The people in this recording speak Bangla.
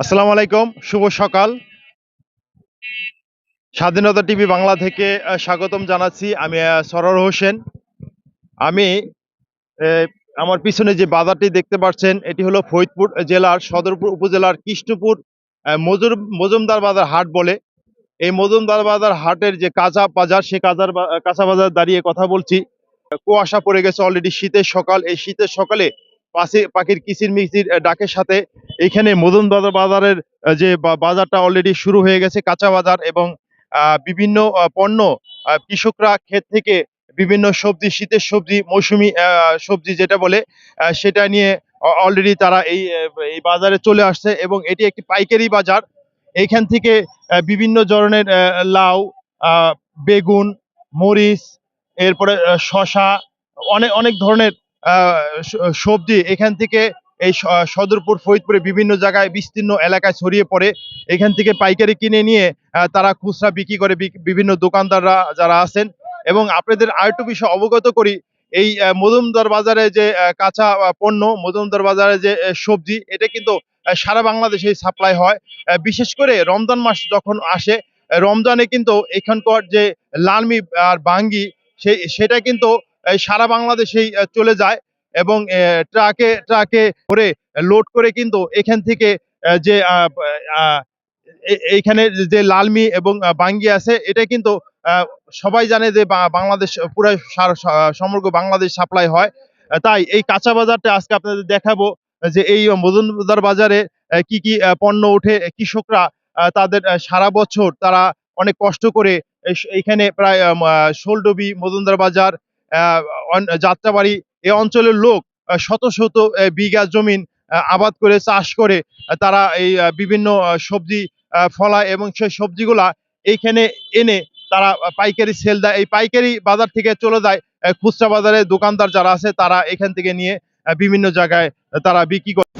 আসসালামু আলাইকুম, শুভ সকাল। স্বাধীনতা টিভি বাংলা থেকে স্বাগতম জানাচ্ছি আমি সরোর হোসেন। আমি আমার পিছনে যে বাজারটি দেখতে পাচ্ছেন, এটি হলো ফরিদপুর জেলার সদরপুর উপজেলার কৃষ্ণপুর মজুর মজুমদার বাজার হাট বলে। এই মজুমদার বাজার হাটের যে কাঁচা বাজার, সে কাঁচার কাঁচা বাজার দাঁড়িয়ে কথা বলছি। কুয়াশা পড়ে গেছে অলরেডি শীতের সকাল। এই শীতের সকালে পাশে পাখির কিচির মিচির ডাকের সাথে এখানে মদনবাজার বাজারের যে বাজারটা অলরেডি শুরু হয়ে গেছে কাঁচা বাজার এবং বিভিন্ন পণ্য কৃষকরা ক্ষেত থেকে বিভিন্ন সবজি, শীতের সবজি, মৌসুমি সবজি যেটা বলে সেটা নিয়ে অলরেডি তারা এই বাজারে চলে আসছে এবং এটি একটি পাইকারি বাজার। এইখান থেকে বিভিন্ন ধরনের লাউ বেগুন, মরিচ, এরপরে শশা অনেক অনেক ধরনের সবজি এখান থেকে এই সদরপুর, ফরিদপুরে বিভিন্ন জায়গায় বিস্তীর্ণ এলাকায় ছড়িয়ে পড়ে। এখান থেকে পাইকারি কিনে নিয়ে তারা খুচরা বিক্রি করে বিভিন্ন দোকানদাররা যারা আছেন। এবং আপনাদের আরেকটু বিষয় অবগত করি, এই মজুমদার বাজারে যে কাঁচা পণ্য, মজুমদার বাজারে যে সবজি, এটা কিন্তু সারা বাংলাদেশে সাপ্লাই হয়। বিশেষ করে রমজান মাস যখন আসে রমজানে কিন্তু এখানকার যে লালমি আর বাঙ্গি সেই সেটা কিন্তু সারা বাংলাদেশেই চলে যায় এবং ট্রাকে ট্রাকে করে লোড করে কিন্তু এখান থেকে যে এইখানে যে লালমি এবং বাঙ্গি আছে, এটা কিন্তু সবাই জানে যে বাংলাদেশ পুরো সমগ্র বাংলাদেশ সাপ্লাই হয়। তাই এই কাঁচা বাজারটা আজকে আপনাদের দেখাবো। যে এই মজুমদার বাজারে কি কি পণ্য ওঠে কৃষকরা তাদের সারা বছর তারা অনেক কষ্ট করে এই- এইখানে প্রায় আহ, মজুমদার বাজার যাত্রাবাড়ি এ অঞ্চলের লোক শত শত বিঘা জমিন আবাদ করে চাষ করে তারা এই বিভিন্ন সবজি ফলায় এবং সেই সবজিগুলা এইখানে এনে তারা পাইকারি সেল দেয়। এই পাইকারি বাজার থেকে চলে যায় খুচরা বাজারে দোকানদার যারা আছে তারা এখান থেকে নিয়ে বিভিন্ন জায়গায় তারা বিক্রি করে